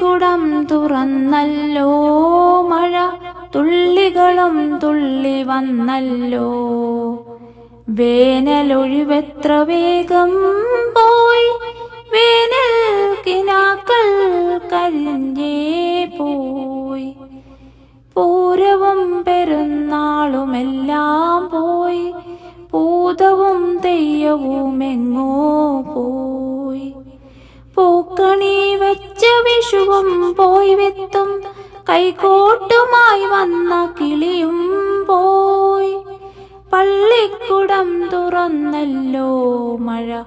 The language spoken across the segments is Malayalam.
പള്ളിക്കുടം തുറന്നല്ലോ മഴ തുള്ളികളും തുള്ളി വന്നല്ലോ. വേനലൊഴിവെത്ര വേഗം പോയി വേനൽ കിനാക്കൾ കരിഞ്ഞേ പോയി. പൂരവും പെരുന്നാളുമെല്ലാം പോയി പൂതവും തെയ്യവും എങ്ങോ പോയി. പോയി വെത്തും കൈകോട്ടുമായി വന്ന കിളിയും പോയി. പള്ളിക്കുടം തുറന്നല്ലോ മഴ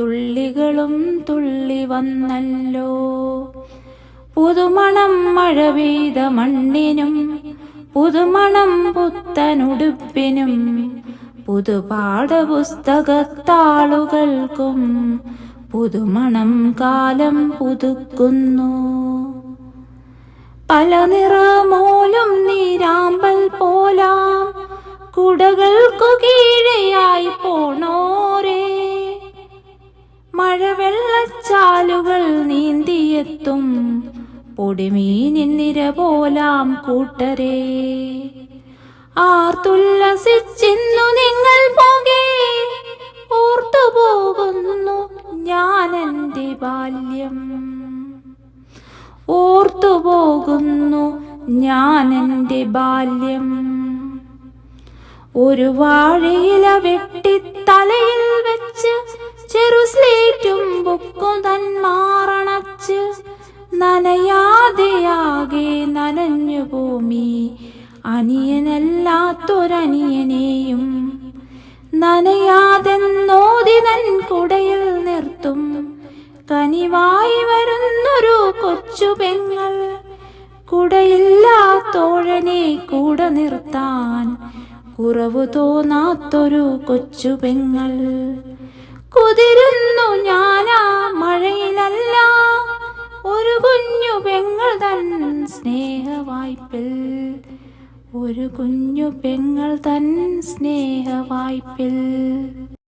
തുള്ളികളും തുള്ളി വന്നല്ലോ. പുതുമണം മഴ പെയ്ത മണ്ണിനും പുതുമണം പുത്തനുടുപ്പിനും പുതുപാഠപുസ്തകത്താളുകൾക്കും പുതുമണം കാലം പുതുക്കുന്നു. പല നിറമോലും നീരാമ്പൽ പോലാം. കുടകൾക്കു കീഴെയായി പോണോരേ. മഴവെള്ളച്ചാലുകൾ നീന്തിയെത്തും. പൊടിമീനിന്നിര പോലാം കൂട്ടരേ. ആർത്തുല്ലസിച്ചിന്നു നിങ്ങൾ പോകേ. ഓർത്തുപോകുന്നു ഞാനെന്റെ ബാല്യം. ഓർത്തുപോകുന്നു ഞാൻ എന്റെ ബാല്യം. ഒരു വാഴയില വെട്ടി തലയിൽ വെച്ച് ചെറു സ്ലേറ്റും ബുക്കും തൻ മാറണച്ച് നനയാതെയാകെ നനഞ്ഞു ഭൂമി അനിയനല്ലാത്തൊരനിയനെയും നനയാതെന്നോതി നൻ കുടയിൽ നിർത്തും കനിവായി വരുന്നൊരു കൊച്ചു പെങ്ങൾ കുടയില്ലാത്തോഴനെ കൂടെ നിർത്താൻ കുറവ് തോന്നാത്തൊരു കൊച്ചു പെങ്ങൾ. കുതിരുന്നു ഞാനാ മഴയിലല്ല ഒരു കുഞ്ഞു പെങ്ങൾ തൻ സ്നേഹവായ്പിൽ. ഒരു കുഞ്ഞു പെങ്ങൾ തൻ സ്നേഹവായ്പിൽ.